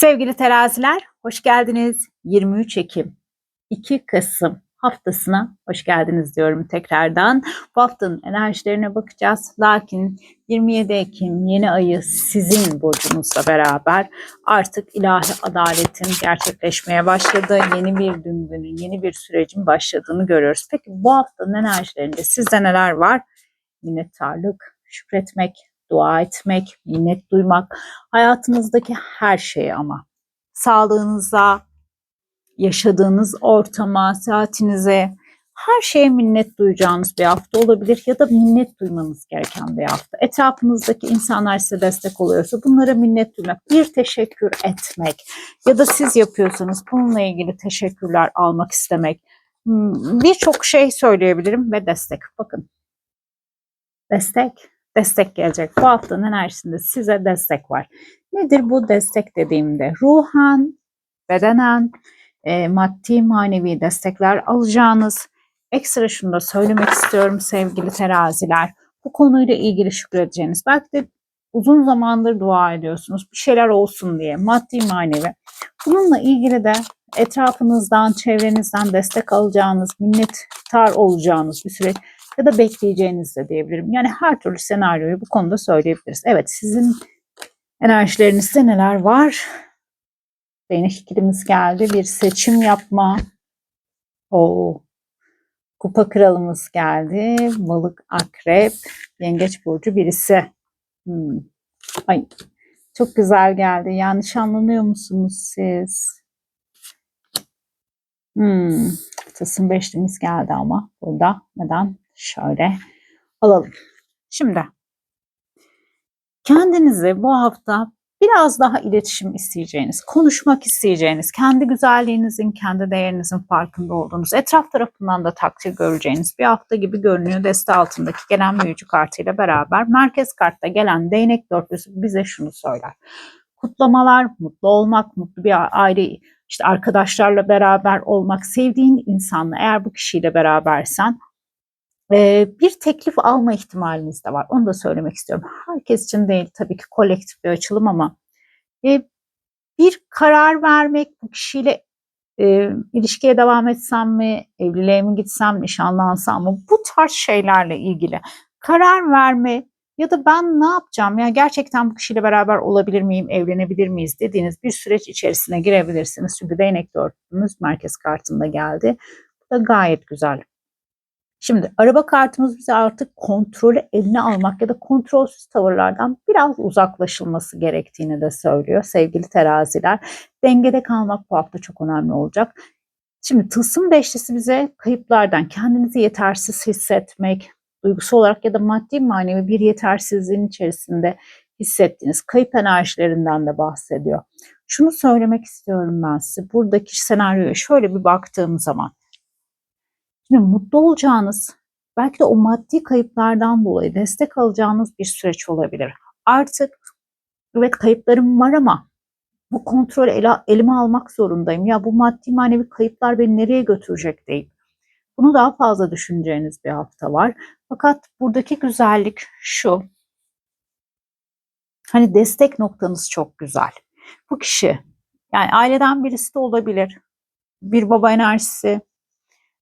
Sevgili teraziler, hoş geldiniz. 23 Ekim, 2 Kasım haftasına hoş geldiniz diyorum tekrardan. Bu haftanın enerjilerine bakacağız. Lakin 27 Ekim yeni ayı sizin burcunuzla beraber artık ilahi adaletin gerçekleşmeye başladığı yeni bir döngünün, yeni bir sürecin başladığını görüyoruz. Peki bu haftanın enerjilerinde sizde neler var? Minnettarlık, şükretmek, dua etmek, minnet duymak, hayatınızdaki her şeye ama sağlığınıza, yaşadığınız ortama, saatinize, her şeye minnet duyacağınız bir hafta olabilir ya da minnet duymanız gereken bir hafta. Etrafınızdaki insanlar size destek oluyorsa bunlara minnet duymak, bir teşekkür etmek ya da siz yapıyorsanız bununla ilgili teşekkürler almak istemek. Hmm, Birçok şey söyleyebilirim ve destek. Bakın destek, destek gelecek. Bu haftanın enerjisinde size destek var. Nedir bu destek dediğimde? Ruhan, bedenen, e, maddi manevi destekler alacağınız. Ekstra şunu da söylemek istiyorum sevgili teraziler. Bu konuyla ilgili şükredeceğiniz. Belki de uzun zamandır dua ediyorsunuz. Bir şeyler olsun diye maddi manevi. Bununla ilgili de etrafınızdan, çevrenizden destek alacağınız, minnettar olacağınız bir süreç ya da bekleyeceğiniz de diyebilirim. Yani her türlü senaryoyu bu konuda söyleyebiliriz. Evet sizin enerjilerinizde neler var? Değnek ikilimiz geldi. Bir seçim yapma. O kupa kralımız geldi. Balık, akrep, yengeç burcu birisi. Hmm. Ay çok güzel geldi. Yanlış anlanıyor musunuz siz? Hmm. Tılsım beşlimiz geldi ama burada. Neden? Şöyle alalım. Şimdi kendinizi bu hafta biraz daha iletişim isteyeceğiniz, konuşmak isteyeceğiniz, kendi güzelliğinizin, kendi değerinizin farkında olduğunuz, etraf tarafından da takdir göreceğiniz bir hafta gibi görünüyor. Deste altındaki gelen büyücü kartıyla beraber merkez kartta gelen değnek dörtlüsü bize şunu söyler. Kutlamalar, mutlu olmak, mutlu bir aile, işte arkadaşlarla beraber olmak, sevdiğin insanla eğer bu kişiyle berabersen bir teklif alma ihtimaliniz de var. Onu da söylemek istiyorum. Herkes için değil tabii ki kolektif bir açılım ama bir karar vermek bu kişiyle ilişkiye devam etsem mi, evliliğe mi gitsem, nişanlansam mı bu tarz şeylerle ilgili karar verme ya da ben ne yapacağım ya gerçekten bu kişiyle beraber olabilir miyim, evlenebilir miyiz dediğiniz bir süreç içerisine girebilirsiniz. Çünkü değnek dörtlümüz merkez kartında geldi. Bu da gayet güzel. Şimdi araba kartımız bize artık kontrolü eline almak ya da kontrolsüz tavırlardan biraz uzaklaşılması gerektiğini de söylüyor sevgili teraziler. Dengede kalmak bu hafta çok önemli olacak. Şimdi tılsım beşlisi bize kayıplardan kendinizi yetersiz hissetmek, duygusal olarak ya da maddi manevi bir yetersizliğin içerisinde hissettiğiniz kayıp enerjilerinden de bahsediyor. Şunu söylemek istiyorum ben size. Buradaki senaryoya şöyle bir baktığım zaman Şimdi mutlu olacağınız, belki de o maddi kayıplardan dolayı destek alacağınız bir süreç olabilir. Artık evet kayıplarım var ama bu kontrolü ele, elime almak zorundayım. Ya bu maddi manevi kayıplar beni nereye götürecek deyip bunu daha fazla düşüneceğiniz bir hafta var. Fakat buradaki güzellik şu. Hani destek noktanız çok güzel. Bu kişi yani aileden birisi de olabilir. Bir baba enerjisi,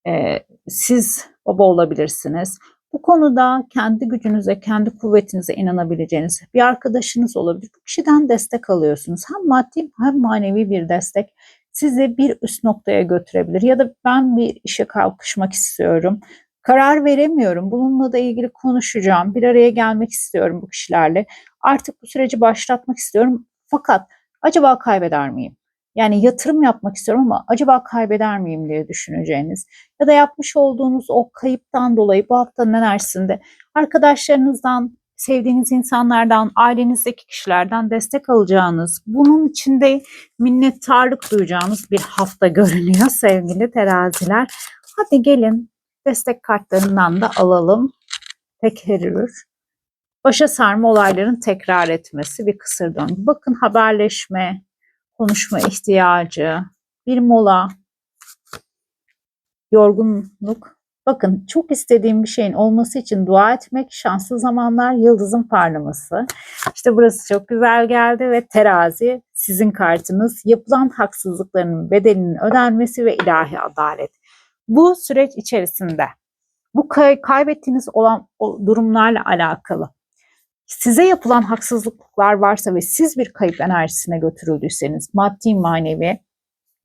e, siz baba olabilirsiniz. Bu konuda kendi gücünüze, kendi kuvvetinize inanabileceğiniz bir arkadaşınız olabilir. Bu kişiden destek alıyorsunuz. Hem maddi hem manevi bir destek sizi bir üst noktaya götürebilir. Ya da ben bir işe kalkışmak istiyorum. Karar veremiyorum. Bununla da ilgili konuşacağım. Bir araya gelmek istiyorum bu kişilerle. Artık bu süreci başlatmak istiyorum. Fakat acaba kaybeder miyim? Yani yatırım yapmak istiyorum ama acaba kaybeder miyim diye düşüneceğiniz ya da yapmış olduğunuz o kayıptan dolayı bu haftanın enerjisinde arkadaşlarınızdan, sevdiğiniz insanlardan, ailenizdeki kişilerden destek alacağınız, bunun içinde minnettarlık duyacağınız bir hafta görünüyor sevgili teraziler. Hadi gelin destek kartlarından da alalım. Tekerrür. Başa sarma olayların tekrar etmesi bir kısır döngü. Bakın haberleşme, konuşma ihtiyacı, bir mola, yorgunluk Bakın çok istediğim bir şeyin olması için dua etmek, şanslı zamanlar, yıldızın parlaması. İşte burası çok güzel geldi ve terazi sizin kartınız. Yapılan haksızlıkların bedelinin ödenmesi ve ilahi adalet. Bu süreç içerisinde bu kay- kaybettiğiniz olan durumlarla alakalı size yapılan haksızlıklar varsa ve siz bir kayıp enerjisine götürüldüyseniz maddi manevi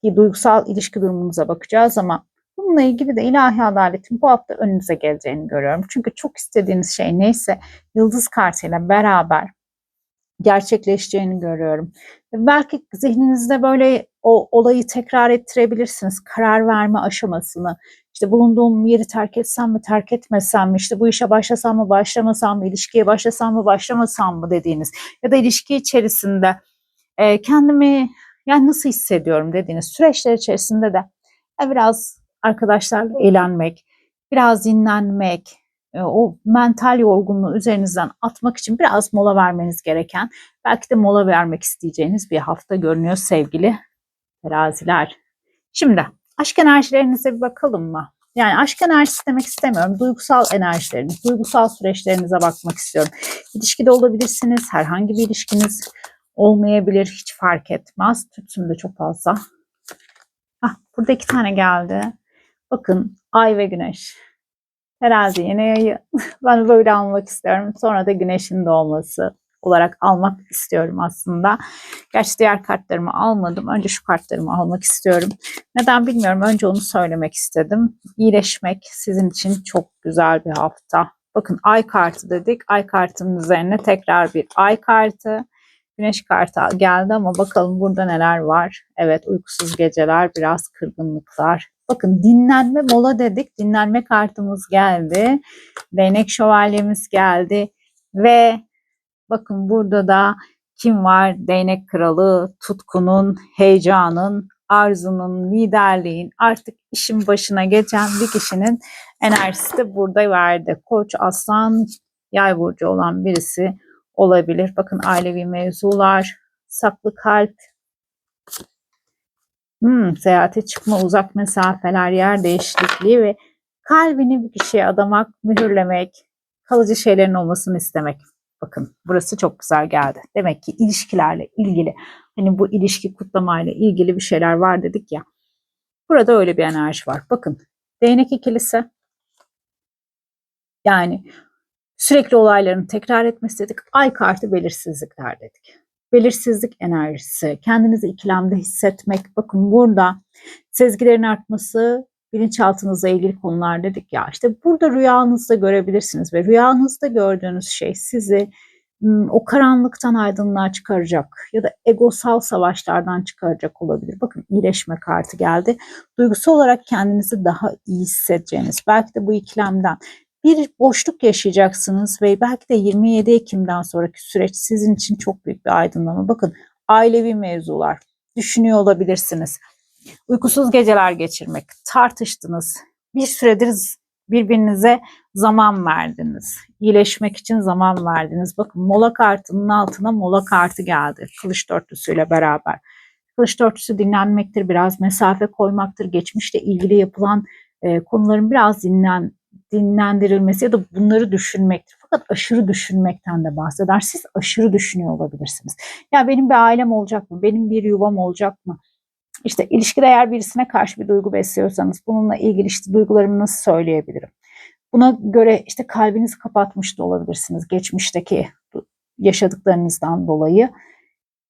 ki duygusal ilişki durumunuza bakacağız ama bununla ilgili de ilahi adaletin bu hafta önünüze geleceğini görüyorum. Çünkü çok istediğiniz şey neyse yıldız kartıyla beraber gerçekleşeceğini görüyorum. Belki zihninizde böyle o olayı tekrar ettirebilirsiniz. Karar verme aşamasını. İşte bulunduğum yeri terk etsem mi, terk etmesem mi, işte bu işe başlasam mı, başlamasam mı, ilişkiye başlasam mı, başlamasam mı dediğiniz ya da ilişki içerisinde e, kendimi yani nasıl hissediyorum dediğiniz süreçler içerisinde de e, biraz arkadaşlarla eğlenmek, biraz dinlenmek, e, o mental yorgunluğu üzerinizden atmak için biraz mola vermeniz gereken, belki de mola vermek isteyeceğiniz bir hafta görünüyor sevgili teraziler. Şimdi aşk enerjilerinize bir bakalım mı? Yani aşk enerjisi demek istemiyorum. Duygusal enerjileriniz, duygusal süreçlerinize bakmak istiyorum. İlişkide olabilirsiniz, herhangi bir ilişkiniz olmayabilir, hiç fark etmez. Tütsüm de çok fazla. Ah, burada iki tane geldi. Bakın ay ve güneş. Terazi yeni yayı. Ben böyle almak istiyorum. Sonra da güneşin doğması olarak almak istiyorum aslında. Gerçi diğer kartlarımı almadım. Önce şu kartlarımı almak istiyorum. Neden bilmiyorum. Önce onu söylemek istedim. İyileşmek sizin için çok güzel bir hafta. Bakın ay kartı dedik. Ay kartının üzerine tekrar bir ay kartı. Güneş kartı geldi ama bakalım burada neler var. Evet uykusuz geceler, biraz kırgınlıklar. Bakın dinlenme mola dedik. Dinlenme kartımız geldi. Değnek şövalyemiz geldi. Ve bakın burada da kim var? Değnek kralı, tutkunun, heyecanın, arzunun, liderliğin artık işin başına geçen bir kişinin enerjisi de burada verdi. Koç, aslan, yay burcu olan birisi olabilir. Bakın ailevi mevzular, saklı kalp, hmm, seyahate çıkma, uzak mesafeler, yer değişikliği ve kalbini bir kişiye adamak, mühürlemek, kalıcı şeylerin olmasını istemek. Bakın burası çok güzel geldi. Demek ki ilişkilerle ilgili hani bu ilişki kutlamayla ilgili bir şeyler var dedik ya. Burada öyle bir enerji var. Bakın değnek ikilisi yani sürekli olayların tekrar etmesi dedik. Ay kartı belirsizlikler dedik. Belirsizlik enerjisi, kendinizi ikilemde hissetmek. Bakın burada sezgilerin artması, bilinçaltınızla ilgili konular dedik ya. İşte burada rüyanızda görebilirsiniz ve rüyanızda gördüğünüz şey sizi o karanlıktan aydınlığa çıkaracak ya da egosal savaşlardan çıkaracak olabilir. Bakın iyileşme kartı geldi. Duygusal olarak kendinizi daha iyi hissedeceğiniz, belki de bu ikilemden bir boşluk yaşayacaksınız ve belki de 27 Ekim'den sonraki süreç sizin için çok büyük bir aydınlama. Bakın ailevi mevzular düşünüyor olabilirsiniz. Uykusuz geceler geçirmek, tartıştınız. Bir süredir birbirinize zaman verdiniz. İyileşmek için zaman verdiniz. Bakın mola kartının altına mola kartı geldi. Kılıç dörtlüsüyle beraber. Kılıç dörtlüsü dinlenmektir, biraz mesafe koymaktır. Geçmişle ilgili yapılan e, konuların biraz dinlen, dinlendirilmesi ya da bunları düşünmektir. Fakat aşırı düşünmekten de bahseder. Siz aşırı düşünüyor olabilirsiniz. Ya benim bir ailem olacak mı? Benim bir yuvam olacak mı? İşte ilişkide eğer birisine karşı bir duygu besliyorsanız bununla ilgili işte duygularımı nasıl söyleyebilirim? Buna göre işte kalbinizi kapatmış da olabilirsiniz geçmişteki yaşadıklarınızdan dolayı.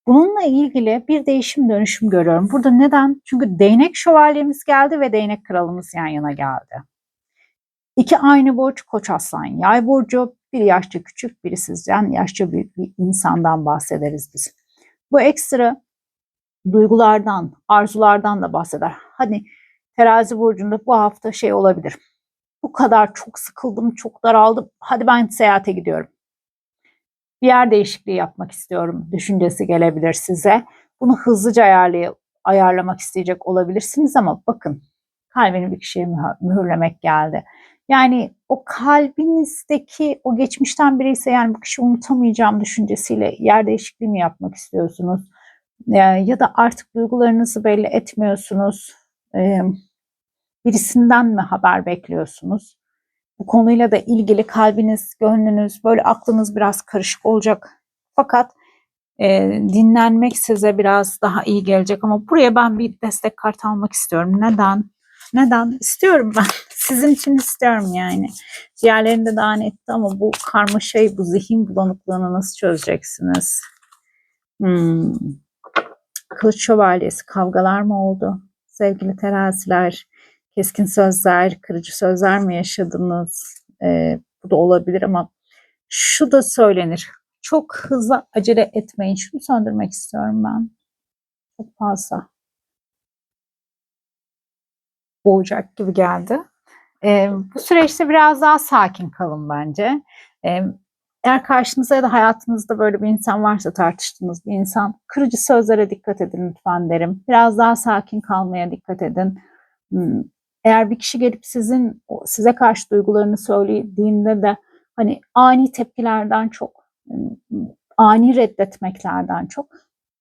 Bununla ilgili bir değişim dönüşüm görüyorum. Burada neden? Çünkü değnek şövalyemiz geldi ve değnek kralımız yan yana geldi. İki aynı burç koç aslan yay burcu. Bir yaşça küçük biri sizden yaşça büyük bir insandan bahsederiz biz. Bu ekstra duygulardan, arzulardan da bahseder. Hani terazi burcunda bu hafta şey olabilir. Bu kadar çok sıkıldım, çok daraldım. Hadi ben seyahate gidiyorum. Bir yer değişikliği yapmak istiyorum düşüncesi gelebilir size. Bunu hızlıca ayarlay ayarlamak isteyecek olabilirsiniz ama bakın kalbini bir kişiye mühürlemek geldi. Yani o kalbinizdeki o geçmişten biri ise yani bu kişi unutamayacağım düşüncesiyle yer değişikliği mi yapmak istiyorsunuz? Ya da artık duygularınızı belli etmiyorsunuz. Birisinden mi haber bekliyorsunuz? Bu konuyla da ilgili kalbiniz, gönlünüz, böyle aklınız biraz karışık olacak. Fakat e, dinlenmek size biraz daha iyi gelecek ama buraya ben bir destek kart almak istiyorum. Neden? Neden? İstiyorum ben. Sizin için istiyorum yani. Diğerlerinde daha netti ama bu karmaşayı, bu zihin bulanıklığını nasıl çözeceksiniz? Hmm. Kılıç şövalyesi kavgalar mı oldu? Sevgili teraziler, keskin sözler, kırıcı sözler mi yaşadınız? Ee, bu da olabilir ama şu da söylenir. Çok hızlı acele etmeyin. Şunu söndürmek istiyorum ben. Çok fazla. Boğacak gibi geldi. Ee, bu süreçte biraz daha sakin kalın bence. Ee, eğer karşınızda ya da hayatınızda böyle bir insan varsa tartıştığınız bir insan kırıcı sözlere dikkat edin lütfen derim. Biraz daha sakin kalmaya dikkat edin. Hmm, Eğer bir kişi gelip sizin size karşı duygularını söylediğinde de hani ani tepkilerden çok hmm, ani reddetmeklerden çok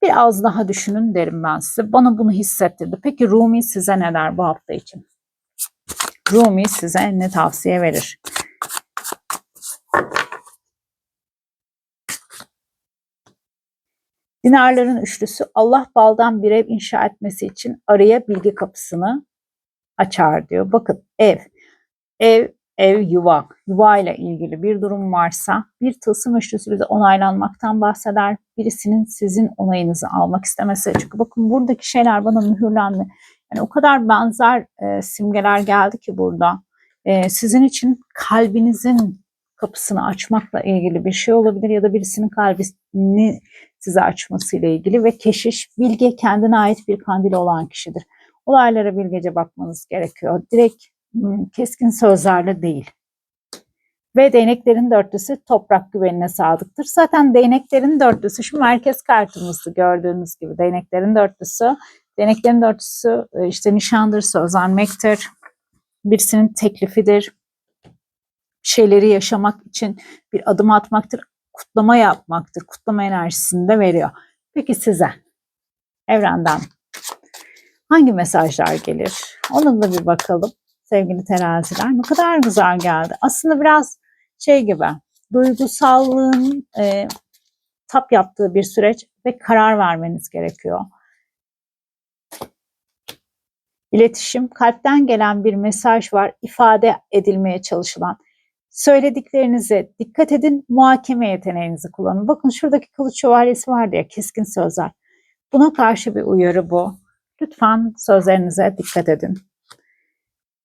biraz daha düşünün derim ben size. Bana bunu hissettirdi. Peki Rumi size ne der bu hafta için? Rumi size ne tavsiye verir? Dinarların üçlüsü Allah baldan bir ev inşa etmesi için araya bilgi kapısını açar diyor. Bakın ev, ev, ev yuva, yuva ile ilgili bir durum varsa bir tılsım üçlüsü bize onaylanmaktan bahseder. Birisinin sizin onayınızı almak istemesi. Çünkü bakın buradaki şeyler bana mühürlendi. Yani o kadar benzer e, simgeler geldi ki burada. E, sizin için kalbinizin kapısını açmakla ilgili bir şey olabilir ya da birisinin kalbini size açmasıyla ilgili ve keşiş bilge kendine ait bir kandili olan kişidir. Olaylara bilgece bakmanız gerekiyor. Direkt hmm, keskin sözlerle değil. Ve değneklerin dörtlüsü toprak güvenine sadıktır. Zaten değneklerin dörtlüsü şu merkez kartımızdı gördüğünüz gibi. Değneklerin dörtlüsü. Değneklerin dörtlüsü e, işte nişandır, sözlenmektir. Birisinin teklifidir. Şeyleri yaşamak için bir adım atmaktır kutlama yapmaktır. Kutlama enerjisini de veriyor. Peki size evrenden hangi mesajlar gelir? Ona da bir bakalım sevgili teraziler. Ne kadar güzel geldi. Aslında biraz şey gibi duygusallığın e, tap yaptığı bir süreç ve karar vermeniz gerekiyor. İletişim, kalpten gelen bir mesaj var, ifade edilmeye çalışılan söylediklerinize dikkat edin, muhakeme yeteneğinizi kullanın. Bakın şuradaki kılıç şövalyesi vardı ya keskin sözler. Buna karşı bir uyarı bu. Lütfen sözlerinize dikkat edin.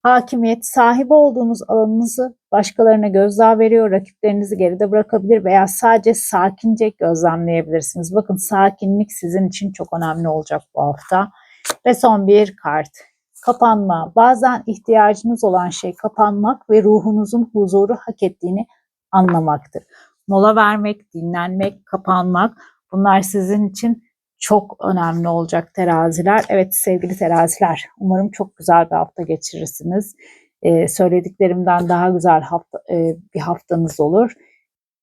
Hakimiyet, sahibi olduğunuz alanınızı başkalarına gözdağı veriyor, rakiplerinizi geride bırakabilir veya sadece sakince gözlemleyebilirsiniz. Bakın sakinlik sizin için çok önemli olacak bu hafta. Ve son bir kart kapanma, bazen ihtiyacınız olan şey kapanmak ve ruhunuzun huzuru hak ettiğini anlamaktır. Mola vermek, dinlenmek, kapanmak bunlar sizin için çok önemli olacak teraziler. Evet sevgili teraziler umarım çok güzel bir hafta geçirirsiniz. Ee, söylediklerimden daha güzel hafta, e, bir haftanız olur.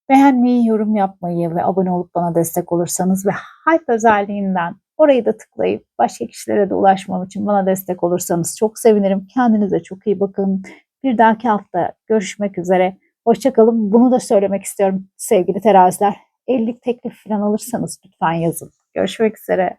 Beğenmeyi, yorum yapmayı ve abone olup bana destek olursanız ve hype özelliğinden Orayı da tıklayıp başka kişilere de ulaşmam için bana destek olursanız çok sevinirim. Kendinize çok iyi bakın. Bir dahaki hafta görüşmek üzere. Hoşçakalın. Bunu da söylemek istiyorum sevgili teraziler. 50 teklif falan alırsanız lütfen yazın. Görüşmek üzere.